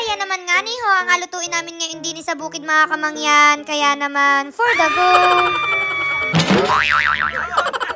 halaya naman nga ni ho, ang alutuin namin ngayon din sa bukid mga kamangyan. Kaya naman, for the go!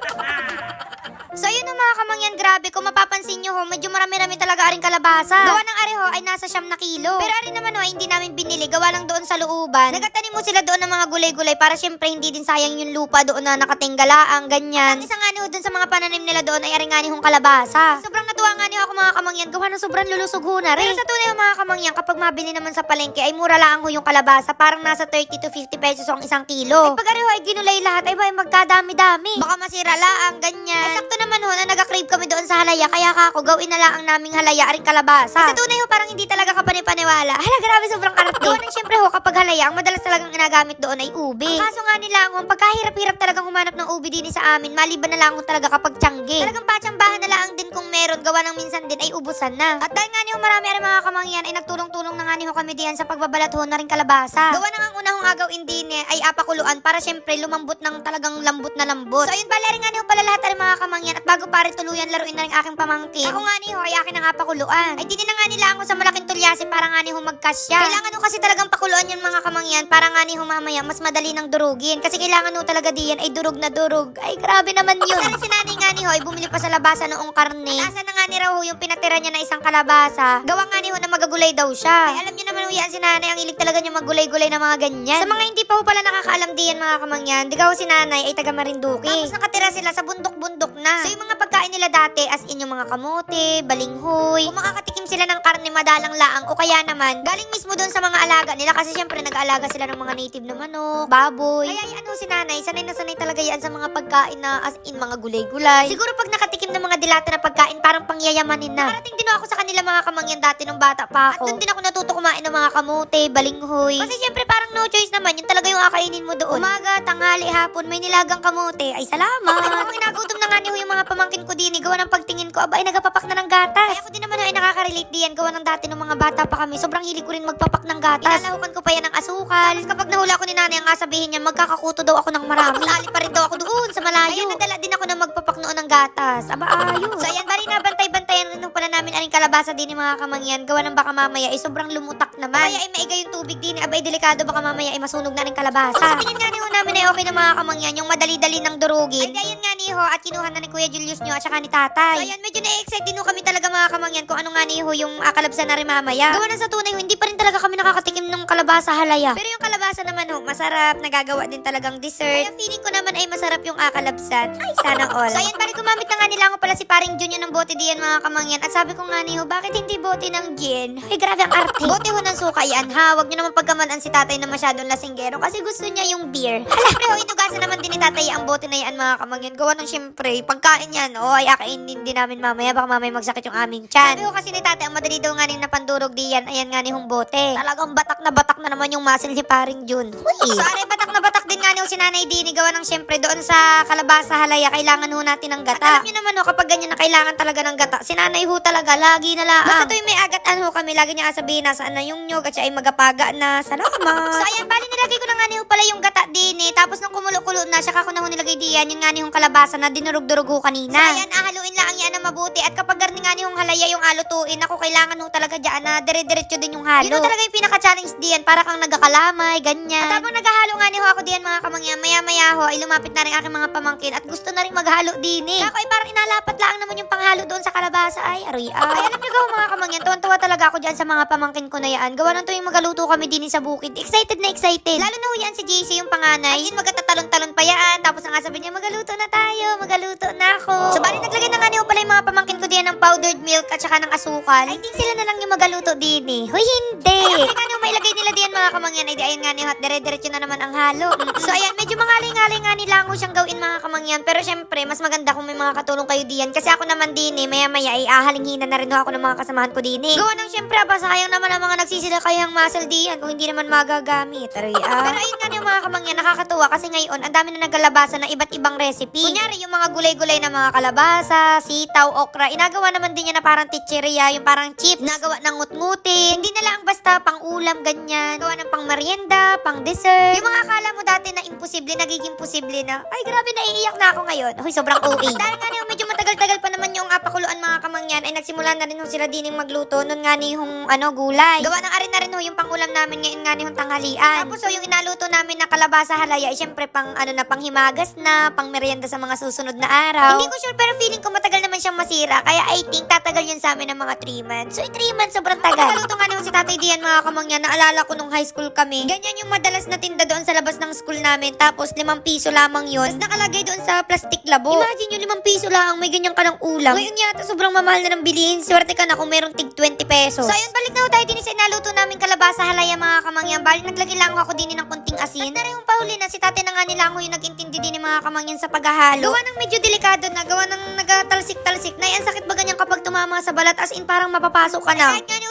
So yun ang mga kamangyan, grabe. Kung mapapansin nyo ho, medyo marami-rami talaga aring kalabasa. Gawa ng areho ay nasa siyam na kilo. Pero ari naman ho, ay hindi namin binili. Gawa lang doon sa looban. Nagatanim mo sila doon ng mga gulay-gulay para syempre hindi din sayang yung lupa doon na nakatinggalaang, ganyan. At ang isa ho doon sa mga pananim nila doon ay ari nga kalabasa. Sobrang natuwa nga ho ako mga kamangyan. Gawa ng sobrang lulusog ho na rin. Pero sa tunay ho mga kamangyan, kapag mabili naman sa palengke ay mura lang ho yung kalabasa. Parang nasa 30 to 50 pesos ang isang kilo. Ay pag areho ay ginulay lahat, ay ba ay magkadami-dami. Baka masira lang, ganyan. Ay sakto naman ho na nag-crave kami doon sa halaya. Kaya kako, gawin na lang ang naming halaya aring kalabasa. Sa tunay ho, parang hindi talaga kapanipaniwala. Hala, grabe, sobrang arte. Ng syempre ho, kapag halaya, ang madalas talagang ginagamit doon ay ubi. Ang kaso nga nila, ang pagkahirap-hirap talagang humanap ng ubi din sa amin, maliban na lang ho talaga kapag tiyangge. Talagang patsambahan na lang din kung meron, gawa ng minsan din ay ubusan na. At dahil nga ni ho, marami ang mga kamangyan ay nagtulong-tulong na nga ni ho kami diyan sa pagbabalat ho na rin kalabasa. Gawa na ang unahong agawin din eh, ay apakuluan para syempre lumambot ng talagang lambot na lambot. So ayun pala rin nga ni ho pala lahat ang mga kamangyan at bago pare tuluyan laruin na rin aking pamangkin. Ako nga ni ho ay akin ang apakuluan. Ay dinin na nga nila ako sa malaking tulyasi para nga ni ho magkasya. Kailangan ho kasi talagang pakuluan yung mga kamangyan para nga ni ho mamaya mas madali ng durugin. Kasi kailangan ho talaga diyan ay durug na durug. Ay grabe naman yun. Kasi si nanay nga ni ho ay bumili pa sa labasa noong karne. At asa na nga ni raw ho yung pinatira niya na isang kalabasa. Gawa nga ni ho na magagulay daw siya. Ay alam niyo yan si nanay ang ilig talaga niya magulay-gulay na mga ganyan. Sa mga hindi pa ho pala nakakaalam diyan mga kamangyan, di ho si nanay ay taga Marinduque. Tapos nakatira sila sa bundok-bundok na. So yung mga pagkain nila dati as in yung mga kamote, balinghoy, kung makakatikim sila ng karne madalang laang o kaya naman galing mismo doon sa mga alaga nila kasi syempre nag-aalaga sila ng mga native na manok, baboy. Kaya yan ho si nanay, sanay na sanay talaga yan sa mga pagkain na as in mga gulay-gulay. Siguro pag nakatikim ng mga dilata na pagkain parang pangyayamanin na. Parating din ako sa kanila mga kamangyan dati nung bata pa ako. At doon din ako natuto kumain ng mga kamote, balinghoy. Kasi syempre no choice naman, yun talaga yung akainin mo doon. Umaga, tanghali, hapon, may nilagang kamote. Ay salamat. Ako inagutom na nga ni ho yung mga pamangkin ko din. Gawa ng pagtingin ko, aba ay nagapapak na ng gatas. Kaya ako din naman ay nakaka-relate diyan. Gawa ng dati nung mga bata pa kami. Sobrang hilig ko rin magpapak ng gatas. Inalahukan ko pa yan ng asukal. Tapos kapag nahula ko ni nanay, ang sabihin niya, magkakakuto daw ako ng marami. Ali pa rin daw ako doon sa malayo. Kaya nadala din ako na magpapak noon ng gatas. Aba ayos. So ayan, bali na bantay-bantayan rin pala namin aring kalabasa din ni mga kamangyan. Gawa ng baka mamaya ay sobrang lumutak naman. Kaya ay maiga yung tubig din. Aba ay delikado baka mamaya ay masunog na rin kalabasa. Sa tingin nga ni ho namin ay okay na mga kamangyan. Yung madali-dali ng durugin. Ay ayan nga ni ho at kinuha na ni Kuya Julius nyo at saka ni tatay. So ayan, medyo na-excite din ho kami talaga mga kamangyan kung ano nga ni ho yung akalabsa na rin mamaya. Gawa na sa tunay ho, hindi pa rin talaga kami nakakatikim ng kalabasa halaya. Pero yung kalabasa naman ho, masarap, nagagawa din talagang dessert. Kaya feeling ko naman ay masarap yung akalabsan. Ay, sana all. So ayan, pare gumamit na nga nila ako pala si paring Junior ng bote diyan mga kamangyan. At sabi ko nga ni ho, bakit hindi bote ng gin? Ay, grabe ang arte. Bote ho ng suka yan ha. Huwag nyo naman pagkamanan si tatay na masyadong lasinggero kasi gusto niya yung beer. Hala, pre ho, inugasan naman din ni tatay ang bote na yan mga kamangyan. Gawa ng syempre, pagkain yan, oh, ay akainin din namin mamaya. Baka mamaya magsakit yung aming tiyan. Sabi ko kasi ni tatay, ang madali daw nga rin na pandurog diyan. Ayan nga ni hong bote. Talagang batak na batak na naman yung muscle ni paring Jun. Uy. So, aray, batak na batak din nga ni ho si nanay Dini. Gawa ng syempre doon sa kalabasa halaya, kailangan ho natin ng gata. At alam niyo naman ho, kapag ganyan na kailangan talaga ng gata, si nanay ho talaga, lagi na laang. Basta tuwing may agatan ho kami, lagi niya sabihin nasaan na yung nyog at siya ay magapaga na. Salamat. so, ayan, bali nilagay ko na nga ni ho pala yung gata din eh. Tapos nung kumulo-kulo na, siya ako na ho nilagay diyan, yung nga ni hong kalabasa na dinurog-durog ho kanina. So, ayan, ahaluin lang yan na mabuti. At kapag garni nga ni hong halaya yung alutuin, ako kailangan ho talaga dyan na dire-diretso din yung halo. Yun ho talaga yung pinaka-challenge diyan, para kang nagkakalamay, ganyan. At habang naghahalo nga ni ho ako diyan mga kamangyan, maya-maya ho, ay lumapit na rin aking mga pamangkin at gusto na rin maghalo din eh. Ako ay parang inalapat lang naman yung panghalo doon sa kalabasa. Ay, aroy ah. Ay, alam niyo gawa mga kamangyan, tuwan-tuwa talaga ako diyan sa mga pamangkin ko na yan. Gawa ng tuwing magaluto kami din sa bukid. Excited na excited. Lalo na ho yan si JC, yung panganay. Ayun, magkatatalon-talon pa yan. Tapos ang sabi niya, magaluto na tayo, magaluto na ako. So, bali naglagay na nga niyo pala yung mga pamangkin ko diyan ng powdered milk at saka ng asukal. I think sila na lang yung magaluto din eh. Hoy, hindi. Ay, kaya nga mailagay nila diyan mga kamangyan. Ay, di ayun nga niyo, at dire-diretso na naman ang halo. So, ayan, medyo mangaling-ngaling nga nila ako siyang gawin mga kamangyan. Pero syempre, mas maganda kung may mga katulong kayo diyan. Kasi ako naman din eh, maya-maya ay ahalinghinan na rin ako ng mga kasamahan ko din eh. Gawa ng syempre, aba, sayang naman ang mga nagsisila kayang muscle diyan kung hindi naman magagamit. Aray, ah. Pero ayun nga yung mga kamangyan, nakakatuwa kasi ngayon, ang dami na naglalabasan ng iba't ibang recipe. Kunyari, yung mga gulay-gulay na mga kalabasa, sitaw, okra, inagawa naman din niya na parang ticheria, yung parang chips, nagawa ng ngut-ngutin. Hindi na lang basta pang ulam, ganyan. Gawa ng pang merienda, pang dessert. Yung mga akala mo dati na imposible, nagiging posible na, ay grabe, naiiyak na ako ngayon. Hoy, sobrang OA. Dahil nga yung medyo matagal-tagal pa naman yung apakuluan mga kamangyan, ay nagsimula na rin ho sila dining magluto. Nun nga ni yung ano, gulay. Gawa ng arin na rin ho yung pangulam namin ngayon nga ni yung tanghalian. Tapos ho, yung inaluto namin na kalabasa halaya, ay syempre pang ano na, pang himagas na, pang merienda sa mga susunod na araw. Hindi ko sure, pero feeling ko matagal naman siyang masira. Kaya I think tatagal yun sa amin ng mga 3 months. So, 3 months, sobrang tagal. Nakaluto nga ni si Tatay Dian mga kamangyan, naalala ko nung high school kami. Ganyan yung madalas na tinda doon sa labas ng school namin. Tapos, 5 piso lamang yun. Tapos nakalagay doon sa plastic labo. Imagine yung 5 piso lang, may ganyan ka ng ulam. Ngayon yata, sobrang mamahal na ng bilihin. Swerte ka na kung merong tig 20 pesos. So, ayun, balik na tayo din sa inaluto namin kalabasa halaya mga kamangyan. Bali, naglagay lang ako din ng konting asin. At narehong pahuli na si tate na nga nila ako yung nag-intindi din ng mga kamangyan sa paghahalo. Gawa ng medyo delikado na, gawa ng nagatalsik-talsik na. Ang sakit ba ganyan kapag tumama sa balat as in parang mapapasok ka na. Kahit nga niyo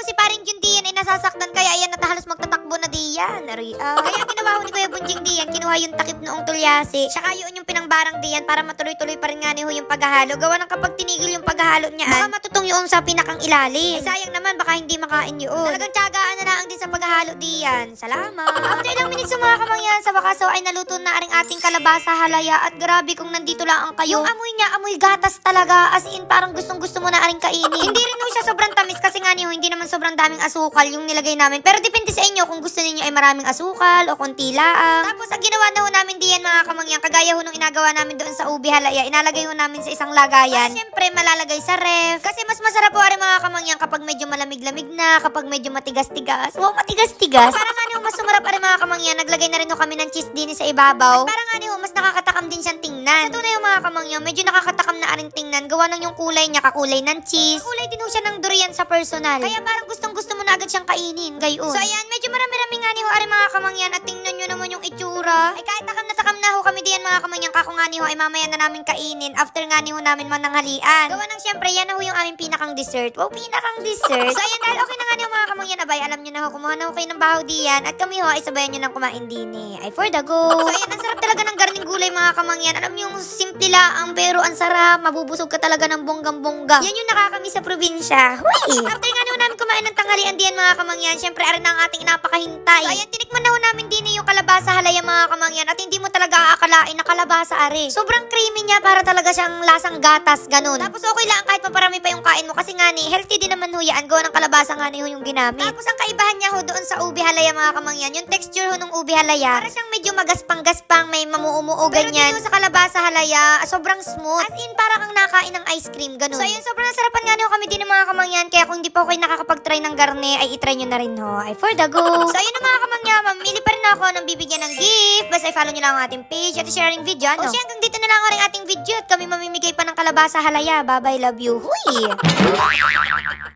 nasasaktan kaya ayan at halos magtatakbo na diyan. Naria. Kaya ang ginawa ko ni Kuya Bunjing Dian, kinuha yung takip noong tulyasi. Tsaka yun yung pinangbarang diyan para matuloy-tuloy pa rin nga ni Ho yung paghahalo. Gawa ng kapag tinigil yung paghahalo niya, baka matutong yun sa pinakang ilalim. Eh, sayang naman, baka hindi makain yun. Talagang tiyagaan na lang din sa paghahalo diyan. Salamat. After ilang minutes mga kamangyan, sa wakas so, ay naluto na ring ating kalabasa halaya at grabe kung nandito lang ang kayo. Yung amoy niya, amoy gatas talaga. As in, parang gustong gusto mo na aring kainin. hindi rin ho siya sobrang tamis kasi nga niyo, hindi naman sobrang daming asukal yung nilagay namin. Pero depende sa inyo kung gusto niyo ay maraming asukal o konti laang. Tapos, ang ginawa na ho namin diyan mga kamangyan, kagaya ho nung inagawa namin doon sa ubi halaya, inalagay ho namin sa isang lagayan. At syempre, malalagay sa ref. Kasi mas masarap po rin mga kamangyan kapag medyo malamig-lamig na, kapag medyo matigas-tigas. Wow, matigas-tigas. Para nga niyo, mas sumarap rin mga kamangyan, naglagay na rin ho kami ng cheese din sa ibabaw. At para nga niyo, mas nakakatakam din siyang tingnan. Sa tunay yung mga kamangyan, medyo nakakatakam na aring tingnan. Gawa ng yung kulay niya, kakulay ng cheese. Kulay din ho siya ng durian sa personal. Kaya parang gustong gusto agad siyang kainin. Gayon. So ayan, medyo marami-rami nga niyo aring mga kamangyan at tingnan nyo naman yung itsura. Ay kahit takam na takam na ho kami diyan mga kamangyan, kako nga niyo ay mamaya na namin kainin after nga niyo namin mananghalian. Gawa ng syempre, yan na ho yung aming pinakang dessert. Wow, pinakang dessert. so ayan, dahil okay na nga niyo mga kamangyan, abay, alam nyo na ho, kumuha na ho kayo ng bahaw diyan at kami ho ay sabayan nyo ng kumain din eh. Ay for the go. So ayan, ang sarap talaga ng garning gulay mga kamangyan. Alam yung simple lang pero ang sarap. Mabubusog ka talaga ng bonggang-bongga. Yan yung nakakami sa probinsya. Huy! After nga kumain ng tanghalian diyan mga kamangyan, syempre arin ang ating napakahintay. So ayan, tinikman na ho namin din yung kalabasa halaya mga kamangyan at hindi mo talaga aakalain na kalabasa are. Sobrang creamy niya para talaga siyang lasang gatas, ganun. Tapos okay lang kahit paparami pa yung kain mo kasi nga ni, healthy din naman ho yan. Gawa ng kalabasa nga ni ho yung ginamit. Tapos ang kaibahan niya ho doon sa ubi halaya mga kamangyan, yung texture ho ng ubi halaya, para siyang medyo magaspang-gaspang, may mamuumuo ganyan. Pero dito sa kalabasa halaya, sobrang smooth. As in, para kang nakain ng ice cream, ganun. So ayun, sobrang sarapan nga niyo kami din ng mga kamangyan, kaya kung hindi pa kayo nakakapag-try ng garne, ay itry nyo na rin ho. Ay for the go. so ayun na mga kamangyan, mamili pa rin ako ng bibigyan ng gift. Basta i-follow nyo lang ang ating page at sharing video, no? O siya, hanggang dito na lang ang ating video at kami mamimigay pa ng kalabasa halaya. Bye-bye, love you. Huy!